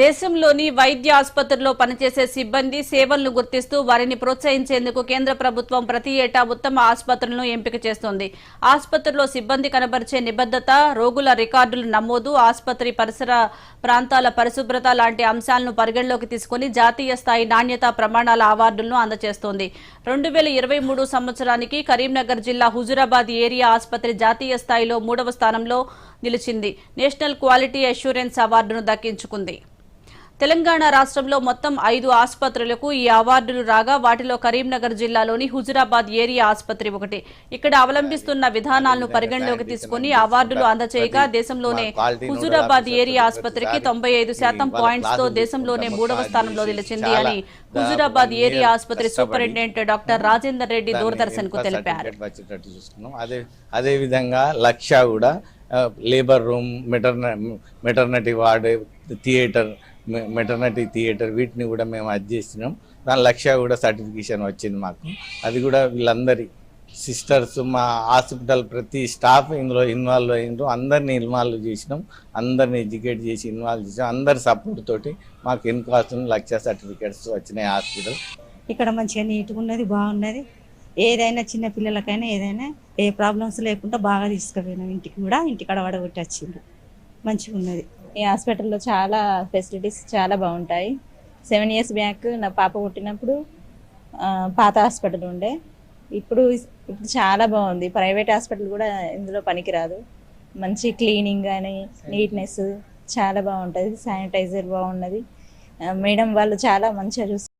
దేశంలోని వైద్య ఆసుపత్రుల్లో పనిచేసే సిబ్బంది సేవలను గుర్తిస్తూ వారిని ప్రోత్సహించేందుకు కేంద్ర ప్రభుత్వం ప్రతి ఏటా ఉత్తమ ఆసుపత్రులను ఎంపిక చేస్తోంది. ఆసుపత్రిలో సిబ్బంది కనబరిచే నిబద్ధత రోగుల రికార్డుల నమోదు ఆసుపత్రి పరిసర ప్రాంతాల పరిశుభ్రత లాంటి అంశాలను పరిగణలోకి తీసుకుని జాతీయ స్థాయి నాణ్యతా ప్రమాణాల అవార్డులను అందజేస్తోంది. రెండు వేల ఇరవై మూడు సంవత్సరానికి కరీంనగర్ జిల్లా హుజురాబాద్ ఏరియా ఆసుపత్రి జాతీయ స్థాయిలో మూడవ స్థానంలో నిలిచింది. నేషనల్ క్వాలిటీ అష్యూరెన్స్ అవార్డును దక్కించుకుంది. తెలంగాణ రాష్ట్రంలో మొత్తం ఐదు ఆసుపత్రులకు ఈ అవార్డులు రాగా వాటిలో కరీంనగర్ జిల్లాలోని హుజురాబాద్ ఏరియా ఆసుపత్రి ఒకటి. ఇక్కడ అవలంబిస్తున్న విధానాలను పరిగణలోకి తీసుకుని అవార్డులు అందచేయగా దేశంలోనే హుజురాబాద్ ఏరియా ఆసుపత్రికి తొంభై ఐదు శాతం పాయింట్స్తో దేశంలోనే మూడవ స్థానంలో నిలిచింది అని హుజురాబాద్ ఏరియా ఆసుపత్రి సూపరింటెండెంట్ డాక్టర్ రాజేందర్ రెడ్డి దూరదర్శన్కు తెలిపారు. అదేవిధంగా లక్ష్య కూడా లేబర్ రూమ్ మెటర్న వార్డు థియేటర్ మెటర్నిటీ థియేటర్ వీటిని కూడా మేము అది చేసినాం దాని లక్ష్య కూడా సర్టిఫికేషన్ వచ్చింది మాకు. అది కూడా వీళ్ళందరి సిస్టర్స్ మా హాస్పిటల్ ప్రతి స్టాఫ్ ఇందులో ఇన్వాల్వ్ అయినారు. అందరిని ఇన్వాల్వ్ చేసినాం. అందరిని ఎడ్యుకేట్ చేసి ఇన్వాల్వ్ చేసాం అందరి సపోర్ట్ తోటి మాకు ఇన్కాస్ట్ లక్ష్య సర్టిఫికేట్స్ వచ్చినాయి హాస్పిటల్. ఇక్కడ మంచిగా నీట్గా ఉన్నది బాగున్నది. ఏదైనా చిన్న పిల్లలకైనా ఏదైనా ఏ ప్రాబ్లమ్స్ లేకుండా బాగా తీసుకుపోయినాం. ఇంటికి కూడా ఇంటికాడ వడగొట్టి వచ్చిండ్రు. మంచిగా ఉన్నది ఈ హాస్పిటల్లో చాలా ఫెసిలిటీస్ చాలా బాగుంటాయి. సెవెన్ ఇయర్స్ బ్యాక్ నా పాప పుట్టినప్పుడు ఆ, పాత హాస్పిటల్ ఉండే. ఇప్పుడు ఇప్పుడు చాలా బాగుంది. ప్రైవేట్ హాస్పిటల్ కూడా ఇందులో పనికిరాదు. మంచి క్లీనింగ్ కానీ నీట్నెస్ చాలా బాగుంటుంది. శానిటైజర్ బాగున్నది. మేడం వాళ్ళు చాలా మంచిగా చూస్తారు